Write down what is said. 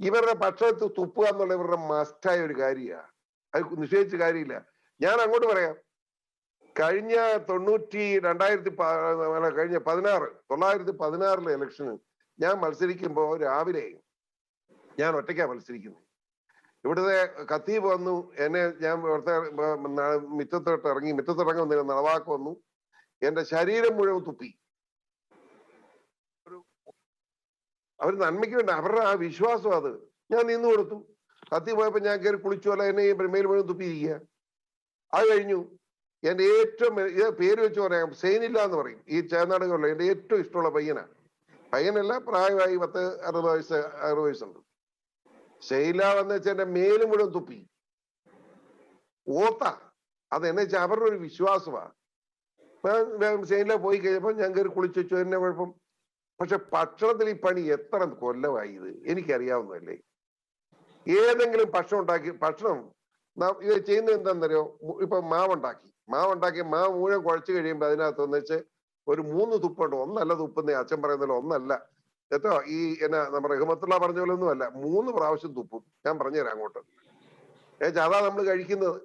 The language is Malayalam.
ഇവരുടെ പക്ഷത്ത് തുപ്പുക എന്നുള്ള ഇവരുടെ മസ്റ്റായ ഒരു കാര്യമാണ് അത് നിഷേധിച്ച കാര്യമില്ല. ഞാൻ അങ്ങോട്ട് പറയാം. കഴിഞ്ഞ തൊണ്ണൂറ്റി രണ്ടായിരത്തി കഴിഞ്ഞ പതിനാറ് തൊള്ളായിരത്തി പതിനാറിലെ ഇലക്ഷന് ഞാൻ മത്സരിക്കുമ്പോൾ രാവിലെ ഞാൻ ഒറ്റയ്ക്കാ മത്സരിക്കുന്നത് ഇവിടുത്തെ കത്തീബ് വന്നു എന്നെ ഞാൻ ഇവിടുത്തെ മുറ്റത്തോട്ട് ഇറങ്ങി മുറ്റത്തിറങ്ങി നടവാക്ക് വന്നു. എന്റെ ശരീരം മുഴുവൻ തുപ്പി ഒരു- അവർ നന്മയ്ക്ക് വേണ്ട അവരുടെ ആ വിശ്വാസം അത്. ഞാൻ നിന്ന് കൊടുത്തു. കത്തി പോയപ്പോ ഞാൻ കയറി കുളിച്ചു അല്ല എന്നെ ഈ ബ്രഹ്മയിൽ മുഴുവൻ തുപ്പിയിരിക്കുക. അത് കഴിഞ്ഞു. എന്റെ ഏറ്റവും പേര് വെച്ച് പറയാം. സെയിനില്ല എന്ന് പറയും. ഈ ചേനാടുകളിൽ എന്റെ ഏറ്റവും ഇഷ്ടമുള്ള പയ്യനാണ് പയ്യനല്ല പ്രായമായി പത്ത് അറുപത് വയസ്സ് അറുപത് വയസ്സുണ്ട്. ശൈല എന്ന് വെച്ചാൽ എന്റെ മേലും മുഴുവൻ തുപ്പി. ഓത്ത അത് എന്നെ വെച്ചാൽ അവരുടെ ഒരു വിശ്വാസമാണ് ശൈല പോയി കഴിഞ്ഞപ്പോ ഞാൻ കയറി കുളിച്ചു വെച്ചു. എന്നെ കുഴപ്പം പക്ഷെ ഭക്ഷണത്തിൽ ഈ പണി എത്ര കൊല്ലമായി ഇത് എനിക്കറിയാവുന്നതല്ലേ. ഏതെങ്കിലും ഭക്ഷണം ഉണ്ടാക്കി ഭക്ഷണം ഇത് ചെയ്യുന്നത് എന്താണെന്നറിയോ? ഇപ്പൊ മാവുണ്ടാക്കി. മാവുണ്ടാക്കി മാവ് മുഴുവൻ കുഴച്ച് കഴിയുമ്പോൾ അതിനകത്ത് വെച്ച് ഒരു മൂന്ന് തുപ്പുണ്ട്. ഒന്നല്ല തുപ്പുന്നേ അച്ഛൻ പറയുന്നില്ല ഒന്നല്ല. കേട്ടോ? ഈ എന്നാ നമ്മുടെ റഹ്മത്തുള്ള പറഞ്ഞ പോലെ ഒന്നും അല്ല മൂന്ന് പ്രാവശ്യം തുപ്പും. ഞാൻ പറഞ്ഞുതരാം അങ്ങോട്ട്. ഏച്ചാ അതാ നമ്മൾ കഴിക്കുന്നത്.